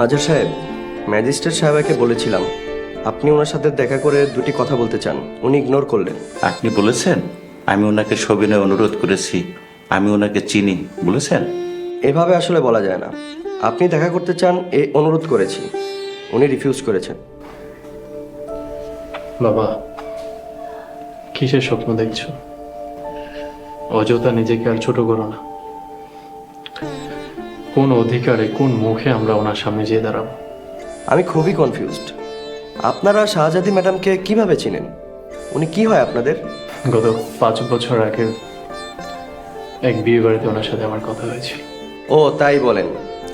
হাজার সাহেব ম্যাজিস্ট্রেট সাহেবকে বলেছিলাম আপনি ওনার সাথে দেখা করে দুটি কথা বলতে চান। উনি ইগনোর করলেন। আপনি বলেছেন আমি ওনাকে সবিনয় অনুরোধ করেছি আমি ওনাকে চিনি বলেছেন? এভাবে আসলে বলা যায় না। আপনি দেখা করতে চান এই অনুরোধ করেছি। উনি রিফিউজ করেছেন। বাবা কিসের স্বপ্ন দেখছ? অযথা নিজেকে আর ছোট করো না। কোন অধিকারে কোন মুখে আমরা ওনার সামনে যেয়ে দাঁড়াবো? আমি খুবই কনফিউজড আপনারা শাহজাদি ম্যাডামকে কীভাবে চিনেন? উনি কি হয় আপনাদের? গত পাঁচ বছর আগে এক বিয়ে বাড়িতে ওনার সাথে আমার কথা হয়েছিল। ও তাই বলেন।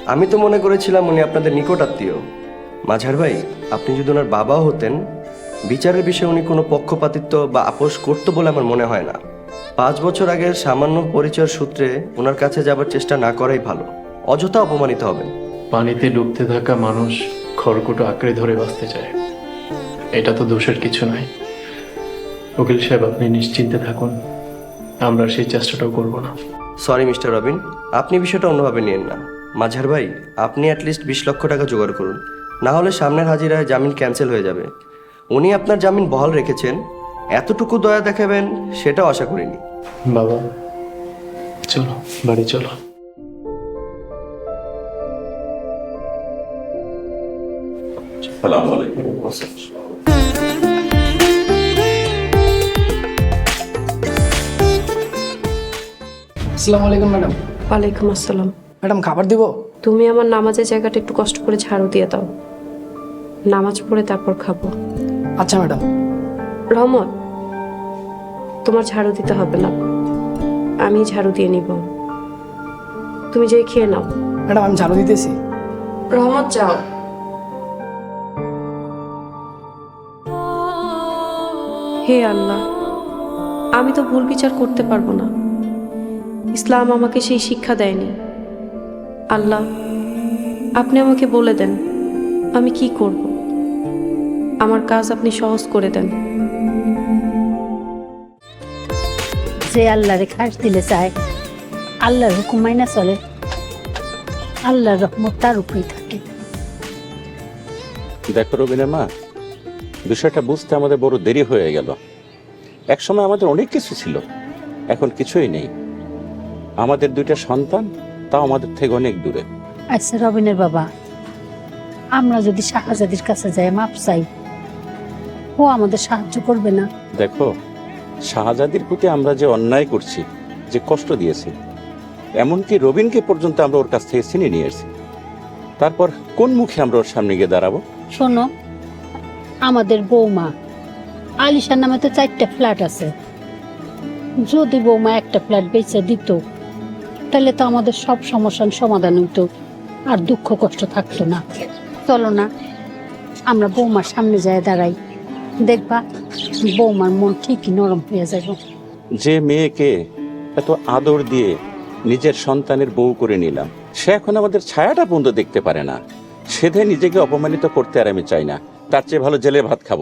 আমি তো মনে করেছিলাম উনি আপনাদের নিকট আত্মীয়। মাঝার ভাই আপনি যদি ওনার বাবাও হতেন বিচারের বিষয়ে উনি কোনো পক্ষপাতিত্ব বা আপোষ করতো বলে আমার মনে হয় না। পাঁচ বছর আগের সামান্য পরিচয়ের সূত্রে ওনার কাছে যাবার চেষ্টা না করাই ভালো। অযথা অপমানিত হবেন পানিতে ডুবতে থাকা মানুষ খড়কুটো আঁকড়ে ধরে বাঁচতে চায়। এটা তো দোষের কিছু নাই। উকিল সাহেব আপনি নিশ্চিন্তে থাকুন। আমরা সেই চেষ্টাটাও করব না। সরি মিস্টার রবিন আপনি বিষয়টা অন্যভাবে নিয়েন না। মাঝার ভাই আপনি অ্যাটলিস্ট বিশ লক্ষ টাকা জোগাড় করুন। না হলে সামনের হাজিরায় জামিন ক্যান্সেল হয়ে যাবে। উনি আপনার জামিন বহাল রেখেছেন। এতটুকু দয়া দেখাবেন সেটাও আশা করিনি। বাবা চলো বাড়ি চলো। সালাম আলাইকুম। আসসালামু আলাইকুম ম্যাডাম। ওয়ালাইকুম আসসালাম। ম্যাডাম খাবার দিব? তুমি আমার নামাজের জায়গাটা একটু কষ্ট করে ঝাড়ু দিয়ে দাও। নামাজ পড়ে তারপর খাব। আচ্ছা ম্যাডাম। রহমত তোমার ঝাড়ু দিতে হবে না। আমি ঝাড়ু দিয়ে নিব। তুমি যেই খেয়ে নাও। ম্যাডাম আমি ঝাড়ু দিতেছি। রহমত যাও। হে আল্লাহ আমি তো ভুল বিচার করতে পারব না। ইসলাম আমাকে সেই শিক্ষা দেয়নি। আল্লাহ আপনি আমাকে বলে দেন আমি কি করব? আমার কাজ আপনি সহজ করে দেন। যে আল্লাহরে খাস দিলে চায় আল্লাহর হুকুম মাইনা চলে। আল্লাহর রহমত তার উপরেই থাকে। দেখো রবিনা মা? বিষয়টা বুঝতে আমাদের বড় দেরি হয়ে গেল। একসময় আমাদের অনেক কিছু ছিল এখন কিছুই নেই। আমাদের দুইটা সন্তান তাও আমাদের থেকে অনেক দূরে। আচ্ছা রবিনের বাবা আমরা যদি শাহজাদির কাছে যাই মাপ চাই। ও আমাদের সাহায্য করবে না। দেখো শাহজাদির প্রতি আমরা যে অন্যায় করছি যে কষ্ট দিয়েছি এমনকি রবিনকে পর্যন্ত আমরা ওর কাছ থেকে ছিনিয়ে নিয়ে এসেছি। তারপর কোন মুখে আমরা ওর সামনে গিয়ে দাঁড়াবো? শোনো আমাদের বৌমা। আলিশার নামে তো চারটা ফ্ল্যাট আছে। যদি বৌমা একটা ফ্ল্যাট বেচে দিত, তাহলে তো আমাদের সব সমস্যার সমাধান হইতো, আর দুঃখ কষ্ট থাকতো না। চলো না, আমরা বৌমার সামনে যায় দাঁড়াই। দেখবা, বৌমার মন ঠিকই নরম হয়ে যাবে যে মেয়েকে এত আদর দিয়ে নিজের সন্তানের বউ করে নিলাম, সে এখন আমাদের ছায়াটা বন্ধ দেখতে পারে না। সেধে নিজেকে অপমানিত করতে আর আমি চাই না। তার চেয়ে ভালো জেলে ভাত খাব।